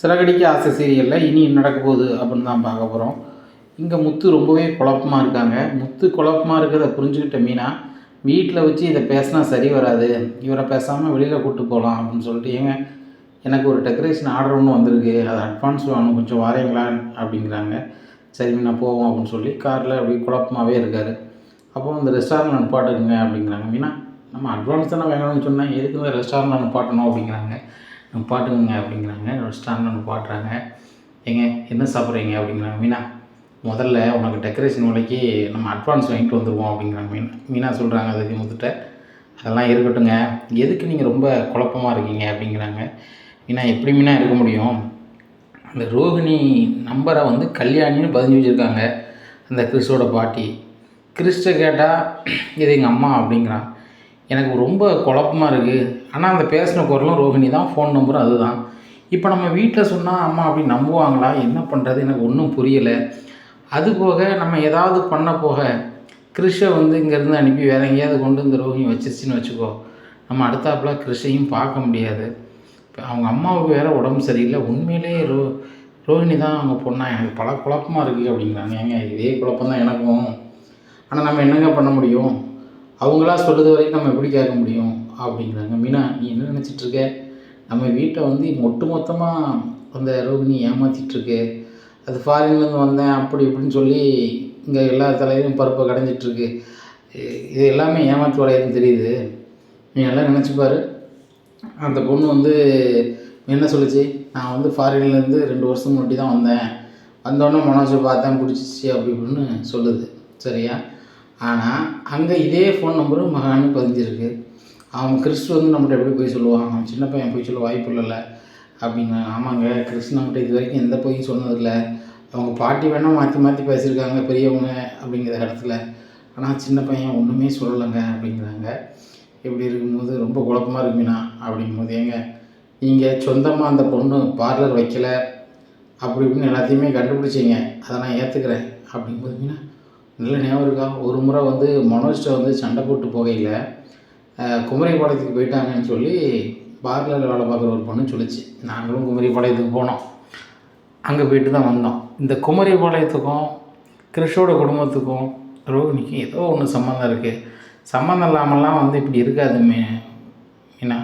சிறகடிக்க ஆசை சீரியலில் இனி நடக்க போகுது அப்படின்னு தான் பார்க்க போகிறோம் இங்கே முத்து ரொம்பவே குழப்பமாக இருக்காங்க. முத்து குழப்பமாக இருக்கிறத புரிஞ்சுக்கிட்ட மீனா வீட்டில் வச்சு இதை பேசினா சரி வராது. இவரை பேசாமல் வெளியில் கூப்பிட்டு போகலாம் அப்படின்னு சொல்லிட்டு ஏங்க எனக்கு ஒரு டெக்கரேஷன் ஆர்டர் ஒன்று வந்திருக்கு. அது அட்வான்ஸ் வேணும் கொஞ்சம் வாரீங்களா அப்படிங்கிறாங்க. சரி மீனா போவோம் அப்படின்னு சொல்லி காரில் அப்படி குழப்பமாகவே இருக்கார். அப்போ இந்த ரெஸ்டாரண்ட் நிப்பாட்டுங்க அப்படிங்கிறாங்க. மீனா நம்ம அட்வான்ஸ் தானே வேணும்னு சொன்னேன். எதுக்கு இந்த ரெஸ்டாரண்ட் நிப்பாட்டணும் அப்படிங்கிறாங்க. பாட்டுங்க அப்படிங்கிறாங்க. ஸ்டாண்ட் ஒன்று பாடுறாங்க. ஏங்க என்ன சாப்பிட்றீங்க? அப்படிங்கிறாங்க. மீனா முதல்ல உனக்கு டெக்கரேஷன் விலைக்கு நம்ம அட்வான்ஸ் வாங்கிட்டு வந்துடுவோம் அப்படிங்கிறாங்க மீனா. மீனா சொல்கிறாங்க அதுக்கு முத்துட்ட. அதெல்லாம் இருக்கட்டுங்க எதுக்கு நீங்கள் ரொம்ப குழப்பமாக இருக்கீங்க அப்படிங்கிறாங்க. மீனா எப்படி மீனா இருக்க முடியும்? அந்த ரோகிணி நம்பரை வந்து கல்யாணின்னு பதிஞ்சு வச்சுருக்காங்க. அந்த கிறிஸ்டோட பாட்டி. கிறிஸ்ட கேட்டால் இது எங்கள் அம்மா அப்படிங்கிறான். எனக்கு ரொம்ப குழப்பமாக இருக்குது ஆனால் அந்த பேசின குரலும் ரோகிணி தான் ஃபோன் நம்பரும் அதுதான். இப்போ நம்ம வீட்டில் சொன்னால் அம்மா அப்படி நம்புவாங்களா? என்ன பண்ணுறது எனக்கு ஒன்றும் புரியலை. அது போக நம்ம ஏதாவது பண்ண போக கிறிஷை வந்து இங்கேருந்து அனுப்பி வேற எங்கேயாவது கொண்டு இந்த ரோஹிணி வச்சிருச்சுன்னு வச்சுக்கோ. நம்ம அடுத்தாப்புல கிறிஷையும் பார்க்க முடியாது. இப்போ அவங்க அம்மாவுக்கு வேற உடம்பு சரியில்லை. உண்மையிலேயே ரோ ரோஹிணி தான் அவங்க பொண்ணா? எனக்கு பல குழப்பமாக இருக்குது அப்படிங்கிறாங்க. ஏங்க இதே குழப்பம் தான் எனக்கும். ஆனால் நம்ம என்னங்க பண்ண முடியும்? அவங்களா சொல்கிறது வரைக்கும் நம்ம எப்படி கேட்க முடியும்? அப்படிங்கிறாங்க. மீனா நீ என்ன நினச்சிட்ருக்க? நம்ம வீட்டை வந்து ஒட்டு மொத்தமாக அந்த ரோகிணி ஏமாற்றிட்டுருக்கு அது ஃபாரின்லேருந்து வந்தேன் அப்படி இப்படின்னு சொல்லி இங்கே எல்லா தலையிலும் பருப்பை கடைஞ்சிட்ருக்கு. இது எல்லாமே ஏமாற்று வளையதுன்னு தெரியுது. நீ நல்லா நினச்சி அந்த பொண்ணு வந்து என்ன சொல்லிச்சு? நான் வந்து ஃபாரின்லேருந்து ரெண்டு வருஷம் முன்னாடி தான் வந்தேன். வந்தோடனே மனோஜை பார்த்தேன் பிடிச்சிச்சு அப்படி இப்படின்னு சொல்லுது. சரியா? ஆனால் அங்கே இதே ஃபோன் நம்பரும் மகான்னு பதிஞ்சிருக்கு. அவன் கிறிஸ்து வந்து நம்மகிட்ட எப்படி போய் சொல்லுவான் அவன் சின்ன பையன் போய் சொல்ல வாய்ப்பு இல்லைல்ல. அப்படின்னு ஆமாங்க கிறிஸ்து நம்மகிட்ட இது வரைக்கும் எந்த பொய்யும் சொன்னதில்லை. அவங்க பாட்டி வேணால் மாற்றி மாற்றி பேசியிருக்காங்க பெரியவங்க அப்படிங்கிற இடத்துல. ஆனால் சின்ன பையன் ஒன்றுமே சொல்லலைங்க அப்படிங்கிறாங்க. இப்படி இருக்கும்போது ரொம்ப குழப்பமாக இருக்குமீனா அப்படிங்கும்போது ஏங்க நீங்கள் சொந்தமாக அந்த பொண்ணு பார்லர் வைக்கல? அப்படி இப்படின்னு எல்லாத்தையுமே கண்டுபிடிச்சிங்க. அதை நான் ஏற்றுக்கிறேன் அப்படிங்கும்போது மீனா நல்ல ஞாபகம் இருக்கா? ஒரு முறை வந்து மனோஜ்கிட்ட வந்து சண்டை போட்டு போகையில் குமரிபாளையத்துக்கு போயிட்டாங்கன்னு சொல்லி பார்லரில் வேலை பார்க்குற ஒரு பொண்ணு சொல்லிச்சு. நாங்களும் குமரிபாளையத்துக்கு போனோம். அங்கே போயிட்டு தான் வந்தோம். இந்த குமரிபாளையத்துக்கும் கிறிஷோட குடும்பத்துக்கும் ரோகிணிக்கும் ஏதோ ஒன்று சம்மந்தம் இருக்குது சம்மந்தம் இல்லாமலாம் வந்து இப்படி இருக்காது மீ ஏன்னா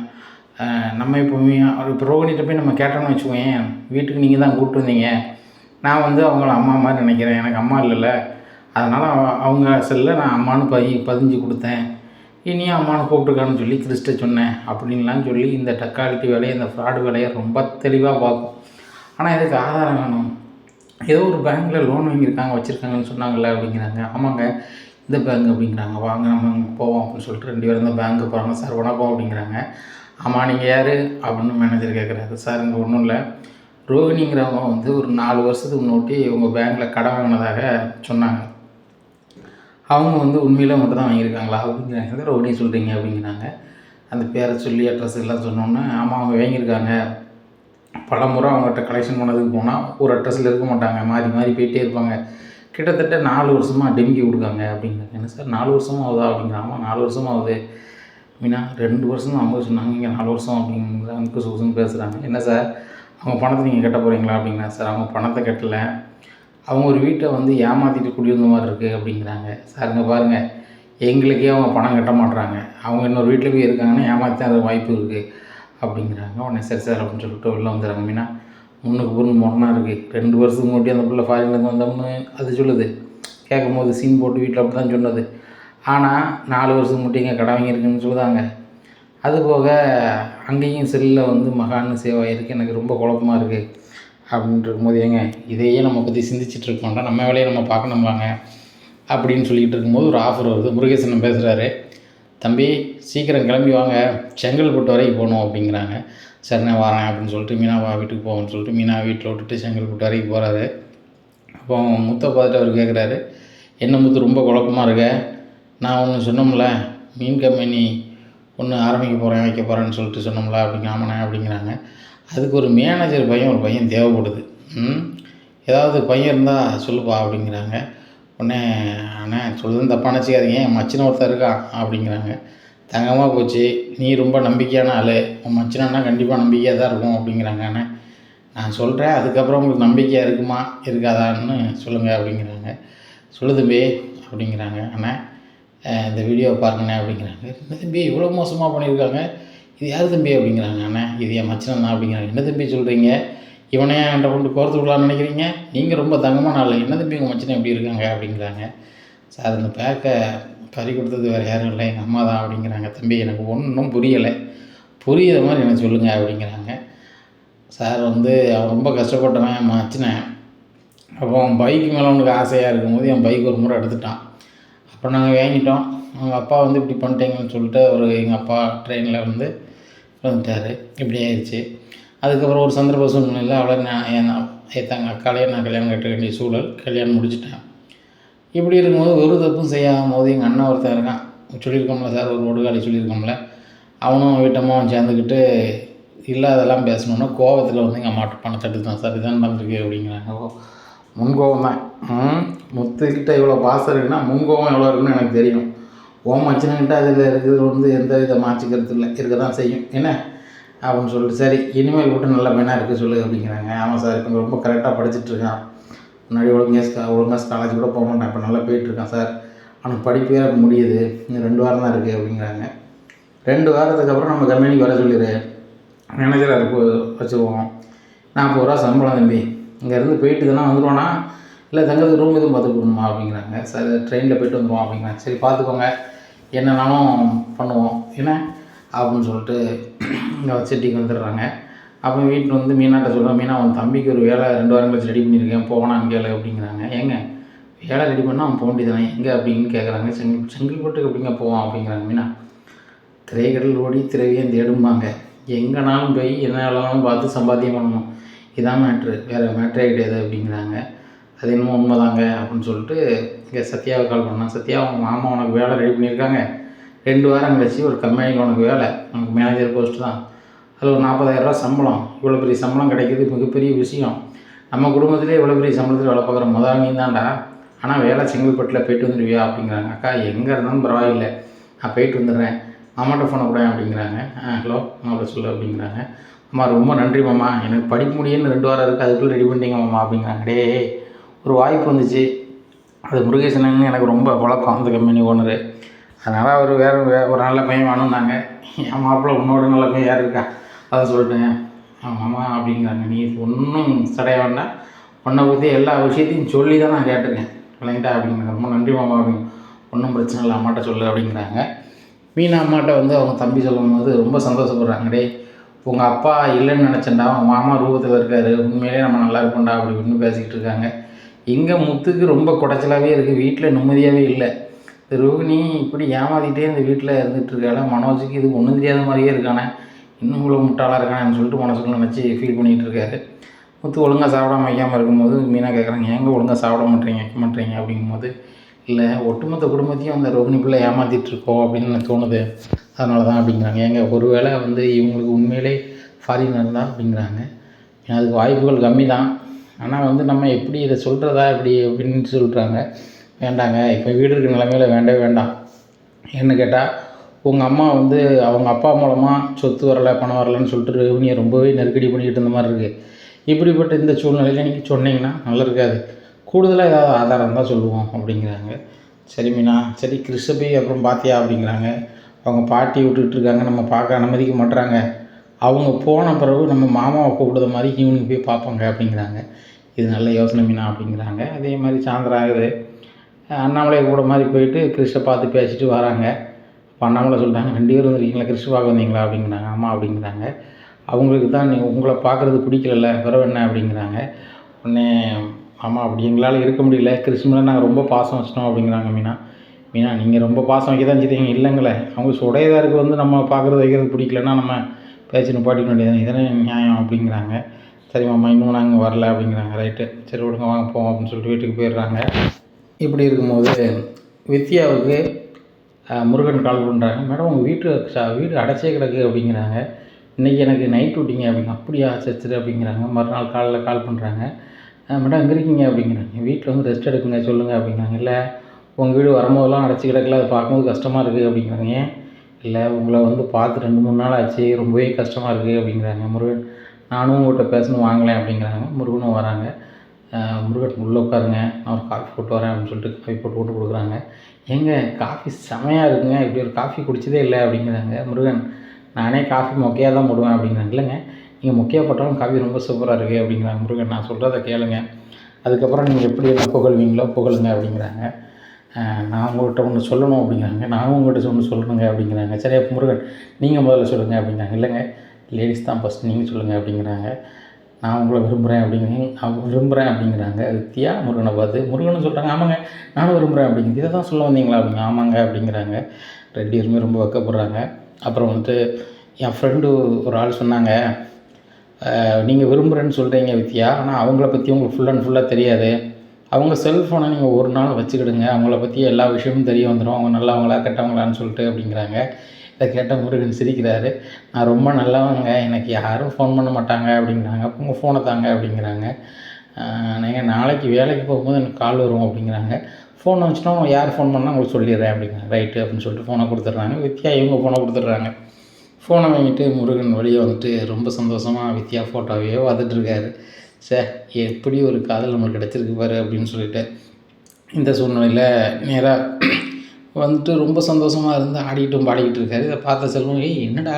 நம்ம இப்போ மீ இப்போ ரோகிணிகிட்ட போய் நம்ம கேட்டோம்னு வச்சுக்கோயேன் வீட்டுக்கு நீங்கள் தான் கூப்பிட்டு வந்தீங்க. நான் வந்து அவங்கள அம்மா மாதிரி நினைக்கிறேன். எனக்கு அம்மா இல்லைல்ல. அதனால் அவங்க செல்ல நான் அம்மானு பதி பதிஞ்சு கொடுத்தேன். இனியும் அம்மானு கூப்பிட்டுருக்கான்னு சொல்லி கிறிஸ்ட சொன்னேன். அப்படின்லாம் சொல்லி இந்த டக்காலிட்டி வேலையை இந்த ஃப்ராடு வேலையை ரொம்ப தெளிவாக பார்க்கும். ஆனால் இதுக்கு ஆதாரம் வேணும். ஏதோ ஒரு பேங்க்கில் லோன் வாங்கியிருக்காங்க வச்சுருக்காங்கன்னு சொன்னாங்கல்ல அப்படிங்கிறாங்க. ஆமாங்க இந்த பேங்க் அப்படிங்கிறாங்க. வாங்க நம்ம போவோம் அப்படின்னு சொல்லிட்டு ரெண்டு பேரும் இந்த பேங்க்கு போகிறாங்க சார் வணக்கம் அப்படிங்கிறாங்க. ஆமாம் நீங்கள் யார்? அப்படின்னு மேனேஜர் கேட்குறாரு. சார் இங்கே ஒன்றும் இல்லை. ரோஹிணிங்கிறவங்க வந்து ஒரு நாலு வருஷத்துக்கு முன்னாடி உங்கள் பேங்க்கில் கடன் வாங்கினதாக சொன்னாங்க. அவங்க வந்து உண்மையில் மட்டும் தான் வாங்கியிருக்காங்களா அப்படிங்கிறாங்க எதை சொல்கிறீங்க அப்படிங்கிறாங்க. அந்த பேரை சொல்லி அட்ரஸ் எல்லாம் சொன்னோன்னே ஆமாம் அவங்க வாங்கியிருக்காங்க. பல முறை அவங்ககிட்ட கலெக்ஷன் பண்ணதுக்கு போனால் ஒரு அட்ரஸில் இருக்க மாட்டாங்க. மாறி மாறி போயிட்டே இருப்பாங்க. கிட்டத்தட்ட நாலு வருஷமாக டெங்கி கொடுக்காங்க அப்படிங்கிறாங்க. என்ன சார் நாலு வருஷமாக ஆகுதா அப்படிங்கிறாங்க. ஆமாம் நாலு வருஷமாக ஆகுது. மீனா ரெண்டு வருஷம் தான் அவங்க சொன்னாங்க. இங்கே நாலு வருஷம் அப்படிங்கிற அந்த சுசுன்னு பேசுகிறாங்க என்ன சார் அவங்க பணத்தை நீங்கள் கட்ட போகிறீங்களா அப்படிங்களா சார் அவங்க பணத்தை கட்டலை. அவங்க ஒரு வீட்டை வந்து ஏமாற்றிட்டு குடியிருந்த மாதிரி இருக்குது அப்படிங்கிறாங்க. சாருங்க பாருங்கள் எங்களுக்கே அவங்க பணம் கட்ட மாட்டுறாங்க அவங்க இன்னொரு வீட்டில் போய் இருக்காங்கன்னா ஏமாற்றி அது வாய்ப்பு இருக்குது அப்படிங்கிறாங்க. உடனே சரி சார் அப்படின்னு சொல்லிட்டு வெளில வந்துடுறாங்க. மீனா முன்னுக்கு பொருள் முரணாக இருக்குது ரெண்டு வருஷத்துக்கு முன்னாடி அந்த பிள்ளை ஃபாரின்லேருந்து வந்தோம்னு அது சொல்லுது. கேட்கும் போது சீன் போட்டு வீட்டில் அப்படி தான் சொன்னது. ஆனால் நாலு வருஷத்துக்கு மட்டும் இங்கே கடை வாங்கியிருக்குன்னு சொல்லுதாங்க. அதுபோக அங்கேயும் செல்லில் வந்து மகான்னு சேவ் ஆகிருக்கு எனக்கு ரொம்ப குழப்பமாக இருக்குது அப்படின்ட்டு இருக்கும்போது ஏங்க இதையே நம்ம பற்றி சிந்திச்சுட்டு இருக்கோம்டா நம்ம வேலையை நம்ம பார்க்கணும்லாங்க. அப்படின்னு சொல்லிகிட்டு இருக்கும்போது ஒரு ஆஃபர் வருது. முருகேசன் பேசுகிறாரு தம்பி சீக்கிரம் கிளம்பி வாங்க. செங்கல்பட்டு வரைக்கும் போகணும் அப்படிங்கிறாங்க. சரிண்ணே வரேன் அப்படின்னு சொல்லிட்டு மீனா வா வீட்டுக்கு போவோம்னு சொல்லிட்டு மீனா வீட்டில் விட்டுட்டு செங்கல்பட்டு வரைக்கும் போகிறாரு அப்போ முத்தை பார்த்துட்டு அவர் கேட்குறாரு என்ன முத்து ரொம்ப குழப்பமாக இருக்க? நான் ஒன்று சொன்னோம்ல மீன் கம்பெனி ஒன்று ஆரம்பிக்க போகிறேன் வைக்க போகிறேன்னு சொல்லிட்டு சொன்னோம்ல அப்படிங்க ஆமாண்ணே அப்படிங்கிறாங்க. அதுக்கு ஒரு மேனேஜர் பையன் ஒரு பையன் தேவைப்படுது. ம்? ஏதாவது பையன் இருந்தால் சொல்லுப்பா அப்படிங்கிறாங்க. உடனே அண்ணே சொல்லுதுன்னு தப்பாக நினச்சிக்காதீங்க. என் மச்சின ஒருத்தர் இருக்கான் அப்படிங்கிறாங்க. தங்கமாக போச்சு. நீ ரொம்ப நம்பிக்கையான ஆள். உன் மச்சினா கண்டிப்பாக நம்பிக்கையாக தான் இருக்கும் அப்படிங்கிறாங்க அண்ணே. நான் சொல்கிறேன் அதுக்கப்புறம் உங்களுக்கு நம்பிக்கையாக இருக்குமா இருக்காதான்னு சொல்லுங்கள் அப்படிங்கிறாங்க. சொல்லு தம்பி அப்படிங்கிறாங்க அண்ணே. இந்த வீடியோவை பாருங்கண்ணே அப்படிங்கிறாங்க. தம்பி இவ்வளோ மோசமாக பண்ணியிருக்காங்க. இது யார் தம்பி அப்படிங்கிறாங்க அண்ணா. இது என் மச்சனண்ணா அப்படிங்கிறாங்க. என்ன தம்பி சொல்கிறீங்க இவனே என்கிட்ட கொண்டு கோர்த்து விடலான்னு நினைக்கிறீங்க? நீங்கள் ரொம்ப தங்கமான ஆள். என்ன தம்பி உங்கள் மச்சனை எப்படி இருக்காங்க அப்படிங்கிறாங்க. சார் அந்த பேக்கை பறி கொடுத்தது வேறு யாரும் இல்லை. எங்கள் அம்மா தான் அப்படிங்கிறாங்க தம்பி. எனக்கு ஒன்றும் புரியலை. புரியுத மாதிரி எனக்கு சொல்லுங்கள் அப்படிங்கிறாங்க. சார் வந்து அவன் ரொம்ப கஷ்டப்பட்டவன் மச்சினேன் அப்போ அவன் பைக்கு மேலே அவனுக்கு ஆசையாக இருக்கும்போது என் பைக் ஒரு முறை எடுத்துட்டான். அப்புறம் நாங்கள் வாங்கிட்டோம். அவங்க அப்பா வந்து இப்படி பண்ணிட்டேங்கன்னு சொல்லிட்டு ஒரு எங்கள் அப்பா ட்ரெயினில் வந்து வந்துட்டார் இப்படி ஆயிடுச்சு அதுக்கப்புறம் ஒரு சந்தர்ப்ப சூழ்நிலையில் அவளை நான் என் ஏற்றாங்க அக்காலையே நான் கல்யாணம் கட்ட வேண்டிய சூழல் கல்யாணம் முடிச்சிட்டேன். இப்படி இருக்கும்போது ஒரு தப்பும் செய்யாத போது எங்கள் அண்ணன் ஒருத்தன் இருக்கான். சொல்லியிருக்கோம்ல சார் ஒரு ஒடுகாலி சொல்லியிருக்கோம்ல. அவனும் வீட்டம்மாவும் சேர்ந்துக்கிட்டு இல்லாதெல்லாம் பேசணுன்னா கோவத்தில் வந்து எங்கள் அம்மாட்ட பணத்தை எடுத்தான் சார். இதான் நடந்திருக்கு அப்படிங்கிறாங்க. முன்கோபம் தான் முத்துக்கிட்ட இவ்வளோ பாசம் இருக்குன்னா முன்கோவம் எவ்வளோ இருக்குன்னு எனக்கு தெரியும். ஓ மச்சினங்கிட்ட அதில் இருக்கிறது வந்து எந்த வித மாற்றிக்கிறது இல்லை இருக்க தான் செய்யும். என்ன? அப்படின்னு சொல்லிட்டு சரி இனிமேல் விட்டு நல்ல பையனாக இருக்க சொல்லு அப்படிங்கிறாங்க. ஆமாம் சார் இப்போ ரொம்ப கரெக்டாக படிச்சுட்ருக்கான் முன்னாடி ஒழுங்காக ஸ்கா ஒழுங்காக காலேஜ் கூட போக மாட்டேன். இப்போ நல்லா போயிட்டுருக்கான் சார். அவனுக்கு படிப்பே அப்போ முடியுது. இன்னும் ரெண்டு வாரம் தான் இருக்குது அப்படிங்கிறாங்க. ரெண்டு வாரத்துக்கு அப்புறம் நம்ம கம்பெனிக்கு வர சொல்லிடு மேனேஜராக இருக்க வச்சுக்குவோம். நாற்பது ரூபா சம்பளம் தம்பி. இங்கேருந்து போயிட்டு தானே வந்துடுவானா இல்லை தங்கிறதுக்கு ரூம் எதுவும் பார்த்து அப்படிங்கிறாங்க. சார் ட்ரெயினில் போயிட்டு வந்துடுவோம் அப்படிங்கிறாங்க. சரி பார்த்துக்கோங்க. என்னென்னாலும் பண்ணுவோம். என்ன? அப்படின்னு சொல்லிட்டு இங்கே செட்டிக்கு வந்துடுறாங்க அப்போ வீட்டில் வந்து மீனாட்ட சொல்கிறேன் மீனா அவன் தம்பிக்கு ஒரு வேலை ரெண்டு வாரம் கழிச்சு ரெடி பண்ணியிருக்கேன் போகணான்னு கேளு அப்படிங்கிறாங்க. ஏங்க? வேலை ரெடி பண்ணால் அவன் போக வேண்டியதானே எங்கே அப்படின்னு கேட்குறாங்க செங்கல் செங்கல்பட்டுக்கு எப்படிங்க போவான் அப்படிங்கிறாங்க மீனா. திரைக்கடல் ஓடி திரைவியம் தேடும்பாங்க. எங்கேனாலும் போய் என்ன வேலைனாலும் பார்த்து சம்பாத்தியம் பண்ணணும். இதான் மேட்ரு வேறு மேட்ரே கிடையாது அப்படிங்கிறாங்க. அது என்னமோ உண்மைதாங்க அப்படின்னு சொல்லிட்டு இங்கே சத்யாவை கால் பண்ணான். சத்யா உங்கள் மாமா உனக்கு வேலை ரெடி பண்ணியிருக்காங்க. ரெண்டு வாரம் கழிச்சு ஒரு கம்பெனியில் உனக்கு வேலை. உனக்கு மேனேஜர் போஸ்ட் தான். அதில் ஒரு நாற்பதாயிரரூவா சம்பளம். இவ்வளோ பெரிய சம்பளம் கிடைக்கிறது மிகப்பெரிய விஷயம். நம்ம குடும்பத்திலே இவ்வளோ பெரிய சம்பளத்தில் வேலை பார்க்குற முதல் நீ தான்டா ஆனால் வேலை செங்கல்பட்டில் போயிட்டு வந்துடுவியா அப்படிங்கிறாங்க. அக்கா எங்கே இருந்தாலும் பரவாயில்லை. நான் போயிட்டு வந்துடுறேன். மாமாட்ட ஃபோனை கூட அப்படிங்கிறாங்க. ஆ ஹலோ மாப்பிள்ள சொல்லு அப்படிங்கிறாங்க. அம்மா ரொம்ப நன்றி மாமா. எனக்கு படிக்க முடியும்னு ரெண்டு வாரம் இருக்குது அதுக்குள்ளே ரெடி பண்ணிட்டீங்க மாமா அப்படிங்கிறாங்க. டேய் ஒரு வாய்ப்பு வந்துச்சு. அது முருகேசனன்னு எனக்கு ரொம்ப பழக்கம் அந்த கம்பெனி ஓனரு. அதனால் அவர் வேறு வே ஒரு நல்ல பையன் வேணும்னாங்க. என் மாப்பிள்ளை உன்னோட நல்ல பையன் யார் இருக்கா? அதை சொல்லிட்டேங்க ஆமாம் அப்படிங்கிறாங்க. நீ ஒன்றும் தடைய வேண்டாம் உன்னை பற்றி எல்லா விஷயத்தையும் சொல்லி தான் நான் கேட்டிருக்கேன். விளங்கிட்டா அப்படிங்கிறாங்க ரொம்ப நன்றி மாமா அப்படிங்க. ஒன்றும் பிரச்சனை இல்லை அம்மாட்ட சொல்லு அப்படிங்கிறாங்க. மீனா அம்மாட்ட வந்து அவங்க தம்பி சொல்லும்போது ரொம்ப சந்தோஷப்படுறாங்க. டேய் உங்கள் அப்பா இல்லைன்னு நினச்சேன்டா. உங்கள் மாமா ரூபத்தில் இருக்காரு. உண்மையிலேயே நம்ம நல்லா இருக்கோண்டா அப்படி இப்படின்னு பேசிக்கிட்டு இருக்காங்க. இங்கே முத்துக்கு ரொம்ப குடைச்சலாகவே இருக்குது வீட்டில் நிம்மதியாகவே இல்லை. ரோகிணி இப்படி ஏமாத்திட்டே இந்த வீட்டில் இருந்துட்டு இருக்காள. மனோஜுக்கு இது ஒன்றும் தெரியாத மாதிரியே இருக்கானே. இன்னும் இவ்வளோ முட்டாளாக இருக்கானேன்னு சொல்லிட்டு மனசுக்குள்ள நினச்சி ஃபீல் பண்ணிகிட்டு இருக்காரு. முத்து ஒழுங்காக சாப்பிடாம வைக்காமல் இருக்கும்போது மீனா கேட்குறாங்க ஏங்க ஒழுங்காக சாப்பிட மாட்டேங்க வைக்க மாட்டேறீங்க அப்படிங்கும்போது இல்லை ஒட்டுமொத்த குடும்பத்தையும் அந்த ரோகிணி பிள்ளை ஏமாற்றிட்டுருக்கோம் அப்படின்னு எனக்கு தோணுது. அதனால தான் அப்படிங்கிறாங்க. ஏங்க ஒருவேளை வந்து இவங்களுக்கு உண்மையிலே ஃபாரினர் தான் அப்படிங்கிறாங்க. அதுக்கு வாய்ப்புகள் கம்மி தான் ஆனால் வந்து நம்ம எப்படி இதை சொல்கிறதா இப்படி அப்படின்னு சொல்கிறாங்க வேண்டாங்க. இப்போ வீடு இருக்கிற நிலமையில வேண்டவே வேண்டாம். என்ன கேட்டால் உங்கள் அம்மா வந்து அவங்க அப்பா மூலமாக சொத்து வரலை பணம் வரலைன்னு சொல்லிட்டு ரோகிணியை ரொம்பவே நெருக்கடி பண்ணிக்கிட்டு இருந்த மாதிரி இருக்குது இப்படிப்பட்ட இந்த சூழ்நிலையில் நீங்கள் சொன்னீங்கன்னா நல்லா இருக்காது. கூடுதலாக ஏதாவது ஆதாரம் தான் சொல்லுவோம் அப்படிங்கிறாங்க. சரி மீனா சரி கிறிஸ்தபி அப்புறம் பாத்தியா அப்படிங்கிறாங்க. அவங்க பாட்டி விட்டுக்கிட்டு இருக்காங்க. நம்ம பார்க்க அனுமதிக்க மாட்றாங்க. அவங்க போன பிறகு நம்ம மாமாவை கூப்பிடுற மாதிரி ஈவினிங் போய் பார்ப்பாங்க அப்படிங்கிறாங்க. இது நல்ல யோசனை மீனா அப்படிங்கிறாங்க. அதே மாதிரி சாயந்தரம் ஆகுது. அண்ணாமலை கூட மாதிரி போயிட்டு கிறிஸ்டை பார்த்து பேசிட்டு வராங்க. இப்போ அண்ணாமலை சொல்லிட்டாங்க ரெண்டு பேரும் வந்துருக்கீங்களா? கிறிஸ்து பார்க்க வந்தீங்களா? அப்படிங்கிறாங்க. ஆமாம் அப்படிங்கிறாங்க. அவங்களுக்கு தான் நீ உங்களை பார்க்குறது பிடிக்கலல்ல பிறகு என்ன? அப்படிங்கிறாங்க. உடனே ஆமாம் அப்படி எங்களால் இருக்க முடியல. கிறிஸ்து நாங்கள் ரொம்ப பாசம் வச்சிட்டோம் அப்படிங்கிறாங்க மீனா. மீனா நீங்கள் ரொம்ப பாசம் வைக்க தான் செய்தீங்க இல்லைங்களே அவங்க சுடையதாருக்கு வந்து நம்ம பார்க்குறது வைக்கிறது பிடிக்கலன்னா நம்ம பேச்சு நிப்பாட்டிக்க வேண்டியது இதனே நியாயம் அப்படிங்கிறாங்க. சரி மாமா இன்னும் நாங்கள் வரல அப்படிங்கிறாங்க. ரைட்டு. சரி விடுங்க வாங்க போவோம் அப்படின்னு சொல்லிட்டு வீட்டுக்கு போயிடுறாங்க. இப்படி இருக்கும்போது வித்யாவுக்கு முருகன் கால் பண்ணுறாங்க மேடம் உங்கள் வீட்டு வீடு அடைச்சே கிடக்கு அப்படிங்கிறாங்க. இன்றைக்கி எனக்கு நைட் விட்டிங்க அப்படிங்க அப்படியே ஆசைச்சிரு அப்படிங்கிறாங்க. மறுநாள் காலையில் கால் பண்ணுறாங்க மேடம் எங்கே இருக்கீங்க? அப்படிங்கிறாங்க. வீட்டில் வந்து ரெஸ்ட் எடுக்குங்க சொல்லுங்கள் அப்படிங்கிறாங்க. இல்லை உங்கள் வீடு வரும்போதெல்லாம் அடைச்சி கிடக்கல அதை பார்க்கும்போது கஷ்டமாக இருக்குது அப்படிங்கிறாங்க. ஏன்? இல்லை உங்களை வந்து பார்த்து ரெண்டு மூணு நாள் ஆச்சு ரொம்பவே கஷ்டமாக இருக்குது அப்படிங்கிறாங்க முருகன். நானும் உங்கள்கிட்ட பேசணும் வாங்கலேன் அப்படிங்கிறாங்க. முருகனும் வராங்க. முருகன் உள்ளே உட்காருங்க. நான் ஒரு காஃபி போட்டு வரேன் அப்படின்னு சொல்லிட்டு காஃபி போட்டு போட்டு கொடுக்குறாங்க. ஏங்க காஃபி செமையாக இருக்குங்க. இப்படி ஒரு காஃபி குடிச்சதே இல்லை அப்படிங்கிறாங்க. முருகன் நானே காஃபி மொக்கையாக தான் போடுவேன் அப்படிங்கிறாங்க. இல்லைங்க நீங்கள் மொக்கையாக போட்டாலும் காஃபி ரொம்ப சூப்பராக இருக்குது அப்படிங்கிறாங்க முருகன். நான் சொல்கிறத கேளுங்க. அதுக்கப்புறம் நீங்கள் எப்படி என்ன புகழ்வீங்களோ புகழுங்க அப்படிங்கிறாங்க. நான் உங்கள்கிட்ட ஒன்று சொல்லணும் அப்படிங்கிறாங்க. நானும் உங்கள்கிட்ட ஒன்று சொல்லணுங்க அப்படிங்கிறாங்க. சரி முருகன் நீங்கள் முதல்ல சொல்லுங்கள் அப்படிங்கிறாங்க. இல்லைங்க லேடிஸ் தான் ஃபஸ்ட் நீங்கள் சொல்லுங்கள் அப்படிங்கிறாங்க. நான் உங்களை விரும்புகிறேன் அப்படிங்கிறீங்க அவங்க விரும்புகிறேன் அப்படிங்கிறாங்க. வித்தியா முருகனை பார்த்து முருகன் சொல்கிறாங்க ஆமாங்க நானும் விரும்புகிறேன் அப்படிங்க இதை தான் சொல்ல வந்தீங்களா அப்படிங்க ஆமாங்க அப்படிங்கிறாங்க. ரெண்டு பேருமே ரொம்ப வைக்கப்படுறாங்க. அப்புறம் வந்துட்டு என் ஃப்ரெண்டு ஒரு ஆள் சொன்னாங்க நீங்கள் விரும்புகிறேன்னு சொல்கிறீங்க வித்யா ஆனால் அவங்கள பற்றி உங்களுக்கு ஃபுல் அண்ட் ஃபுல்லாக தெரியாது. அவங்க செல்ஃபோனை நீங்கள் ஒரு நாள் வச்சுக்கிடுங்க. அவங்கள பற்றி எல்லா விஷயமும் தெரிய வந்துடும் அவங்க நல்லவங்களா கெட்டவங்களான்னு சொல்லிட்டு அப்படிங்கிறாங்க. இதை கேட்ட முருகன் சிரிக்கிறாரு. நான் ரொம்ப நல்லவங்க. எனக்கு யாரும் ஃபோன் பண்ண மாட்டாங்க. அப்படிங்கிறாங்க. அப்போ உங்கள் ஃபோனை தாங்க அப்படிங்கிறாங்க. நீங்கள் நாளைக்கு வேலைக்கு போகும்போது எனக்கு கால் வரும். அப்படிங்கிறாங்க. ஃபோன் வச்சுனா யார் ஃபோன் பண்ணால் உங்களுக்கு சொல்லிடுறேன். அப்படிங்கிறாங்க. ரைட்டு அப்படின்னு சொல்லிட்டு ஃபோனை கொடுத்துட்றாங்க. வித்யா இவங்க ஃபோனை கொடுத்துட்றாங்க. ஃபோனை வாங்கிட்டு முருகன் வழியை வந்துட்டு ரொம்ப சந்தோஷமாக வித்யா ஃபோட்டோவையே வந்துட்டுருக்காரு சே எப்படி ஒரு காதல் நமக்கு கிடச்சிருக்கு பாரு அப்படின்னு சொல்லிட்டு இந்த சூழ்நிலையில் நேராக வந்துட்டு ரொம்ப சந்தோஷமாக இருந்து ஆடிட்டும் பாடிக்கிட்டு இருக்காரு. இதை பார்த்த செல்வம் ஏய் என்னடா?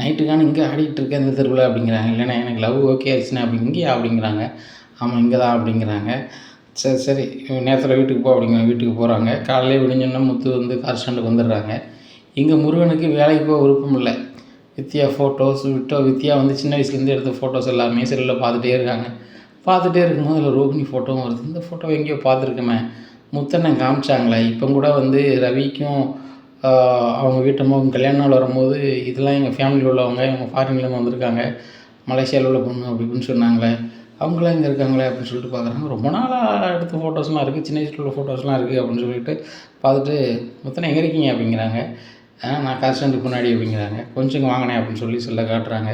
நைட்டுக்கான இங்கே ஆடிக்கிட்டு இருக்கேன் இந்த தெருவில்? அப்படிங்கிறாங்க. இல்லைண்ணா எனக்கு லவ் ஓகே ஆயிடுச்சுண்ணே அப்படி இங்கேயா? அப்படிங்கிறாங்க. ஆமாம் இங்கே தான் அப்படிங்கிறாங்க. சரி சரி நேரத்தில் வீட்டுக்கு போ அப்படிங்கிற வீட்டுக்கு போகிறாங்க காலையிலே விடிஞ்சோன்னா முத்து வந்து கார் ஸ்டாண்டுக்கு வந்துடுறாங்க. இங்கே முருகனுக்கு வேலைக்கு போக விருப்பம் இல்லை. வித்யா ஃபோட்டோஸ் விட்டோ வித்யா வந்து சின்ன வயசுலேருந்து எடுத்த ஃபோட்டோஸ் எல்லாமே செல்லில் பார்த்துட்டே இருக்காங்க. பார்த்துட்டே இருக்கும்போது அதில் ரோகிணி ஃபோட்டோவும் வருது. இந்த ஃபோட்டோ எங்கேயோ பார்த்துருக்கேமே. முத்தண்ணன் காமிச்சாங்களே. இப்போ கூட வந்து ரவிக்கும் அவங்க வீட்டு அம்மாவுக்கும் கல்யாண நாள் வரும்போது இதெல்லாம் எங்கள் ஃபேமிலியில் உள்ளவங்க இவங்க ஃபாரின்லேருந்து வந்திருக்காங்க. மலேசியாவில் உள்ள பொண்ணு அப்படி இப்படின்னு சொன்னாங்களே. அவங்களாம் இங்கே இருக்காங்களே அப்படின்னு சொல்லிட்டு பார்க்குறாங்க ரொம்ப நாளாக எடுத்த ஃபோட்டோஸ்லாம் இருக்குது சின்ன வயசில் உள்ள ஃபோட்டோஸ்லாம் இருக்குது அப்படின்னு சொல்லிட்டு பார்த்துட்டு முத்தனை எங்கே இருக்கீங்க? அப்படிங்கிறாங்க. நான் கார் ஸ்டாண்டுக்கு முன்னாடி அப்படிங்கிறாங்க. கொஞ்சம் வாங்கினேன் அப்படின்னு சொல்லி சொல்ல காட்டுறாங்க.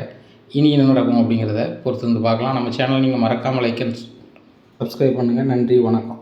இனி என்ன நடக்கும் அப்படிங்கிறத பொறுத்து வந்து பார்க்கலாம். நம்ம சேனல் நீங்கள் மறக்காமல் லைக் அண்ட் சப்ஸ்கிரைப் பண்ணுங்கள் நன்றி வணக்கம்.